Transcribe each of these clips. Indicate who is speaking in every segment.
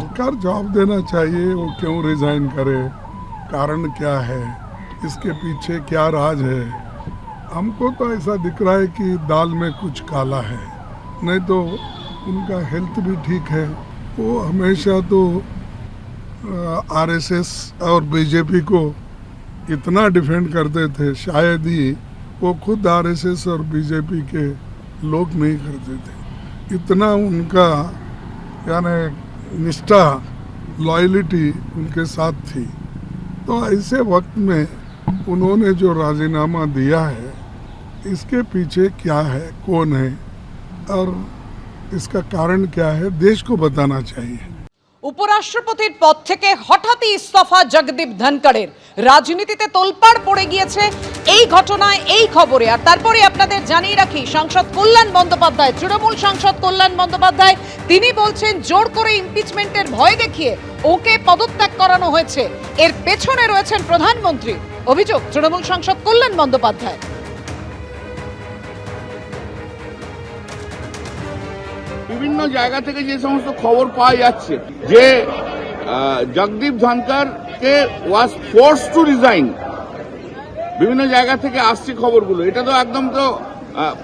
Speaker 1: सरकार जवाब देना चाहिए, वो क्यों रिजाइन करे? कारण क्या है? इसके पीछे क्या राज है? हमको तो ऐसा दिख रहा है कि दाल में कुछ काला है। नहीं तो उनका हेल्थ भी ठीक है। वो हमेशा तो आरएसएस और बीजेपी को इतना डिफेंड करते थे, शायद ही वो खुद आरएसएस और बीजेपी के लोग नहीं करते थे। इतना उनका, यानी निष्ठा लॉयलिटी उनके साथ थी। तो ऐसे वक्त में उन्होंने जो राजीनामा दिया है, इसके पीछे क्या है, कौन है? और इसका कारण क्या है, देश को बताना चाहिए।
Speaker 2: উপরাষ্ট্রপতির পদ থেকে হঠাৎই ইস্তফা জগদীপ ধনকড়ের। রাজনীতিতে তোলপাড় পড়ে গিয়েছে এই ঘটনায় এই খবরে। আর তারপরে আপনাদের জানিয়ে রাখি, সাংসদ কল্যাণ বন্দ্যোপাধ্যায়, তৃণমূল সাংসদ কল্যাণ বন্দ্যোপাধ্যায়, তিনি বলছেন, জোর করে ইমপিচমেন্টের ভয় দেখিয়ে ওকে পদত্যাগ করানো হয়েছে। এর পেছনে রয়েছেন প্রধানমন্ত্রী। অভিযোগ, তৃণমূল সাংসদ কল্যাণ বন্দ্যোপাধ্যায়।
Speaker 3: বিভিন্ন জায়গা থেকে যে সমস্ত খবর পাওয়া যাচ্ছে, যে জগদীপ ধনকর কে ওয়াজ ফোর্স টু রিজাইন বিভিন্ন জায়গা থেকে আসছে খবরগুলো। এটা তো একদম তো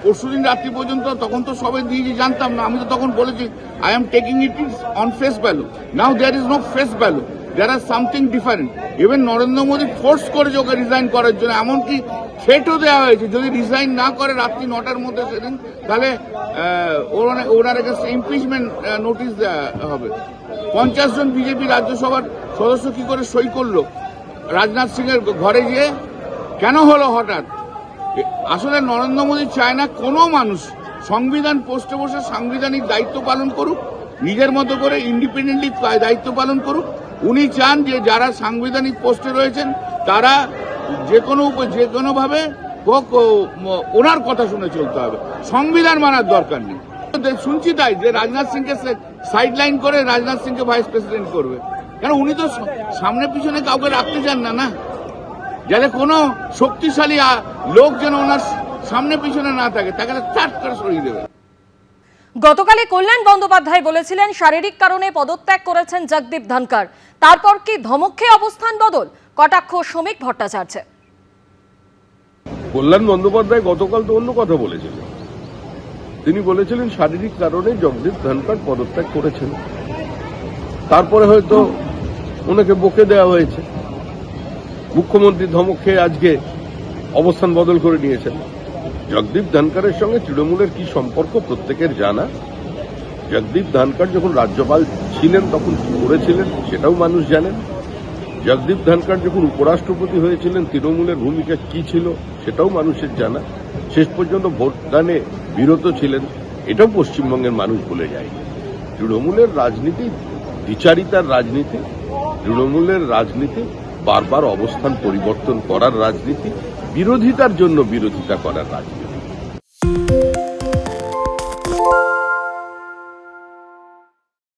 Speaker 3: পরশুদিন রাত্রি পর্যন্ত তখন তো সবাই দিয়েছি, জানতাম না। আমি তো তখন বলেছি I am taking it is on face value now there is no face value there are something different even Narendra Modi force করেছে ওকে রিজাইন করার জন্য। এমনকি থ্রেটও দেওয়া হয়েছে। যদি রিজাইন না করে রাত্রি নটার মধ্যে সেদিন, তাহলে ওনার- ওনার কাছে ইমপিচমেন্ট নোটিশ দেওয়া হবে। পঞ্চাশ জন বিজেপি রাজ্যসভার সদস্য কি করে সই করল? রাজনাথ সিং এর ঘরে গিয়ে? কেন হলো হঠাৎ? আসলে নরেন্দ্র মোদী চায় না কোনো মানুষ সংবিধান পোস্টে বসে সাংবিধানিক দায়িত্ব পালন করুক, নিজের মতো করে ইন্ডিপেন্ডেন্টলি দায়িত্ব পালন করুক। উনি চান যে যারা সাংবিধানিক পোস্টে রয়েছেন, তারা যে কোনো যে কোনোভাবে হোক ওনার কথা শুনে চলতে হবে। সংবিধান মানার দরকার নেই। শুনছি তাই যে রাজনাথ সিংকে সাইড লাইন করে রাজনাথ সিংকে ভাইস প্রেসিডেন্ট করবে। কেন উনি তো সামনে পিছনে কাউকে রাখতে চান না না? যাতে কোনো শক্তিশালী লোক যেন ওনার সামনে পিছনে না থাকে, তাকে চাট করে সরিয়ে দেবে।
Speaker 4: গতকালই কল্যাণ বন্দ্যোপাধ্যায় বলেছিলেন, শারীরিক কারণে পদত্যাগ করেছেন জগদীপ ধনকর তারপর কি ধমক খেয়ে অবস্থান বদল? কটাক্ষ শ্রমিক ভট্টাচার্যের।
Speaker 5: কল্যাণ বন্দ্যোপাধ্যায় গতকাল তো অন্য কথা বলেছিলেন তিনি বলেছিলেন, শারীরিক কারণে জগদীপ ধনকর পদত্যাগ করেছেন। তারপরে হয়তো ওনাকে বকে দেওয়া হয়েছে। মুখ্যমন্ত্রী ধমক খেয়ে আজকে অবস্থান বদল করে নিয়েছেন। জগদীপ ধনকরের সঙ্গে তৃণমূলের কি সম্পর্ক প্রত্যেকের জানা? জগদীপ ধনকর যখন রাজ্যপাল ছিলেন, তখন কি করেছিলেন, সেটাও মানুষ জানেন। জগদীপ ধনকর যখন উপরাষ্ট্রপতি হয়েছিলেন, তৃণমূলের ভূমিকা কি ছিল সেটাও মানুষের জানা। শেষ পর্যন্ত ভোটদানে বিরত ছিলেন, এটাও পশ্চিমবঙ্গের মানুষ ভুলে যায় তৃণমূলের রাজনীতি, বিচারিতার রাজনীতি, তৃণমূলের রাজনীতি, বারবার অবস্থান পরিবর্তন করার রাজনীতি, বিরোধিতার জন্য বিরোধিতা করার রাজনীতি।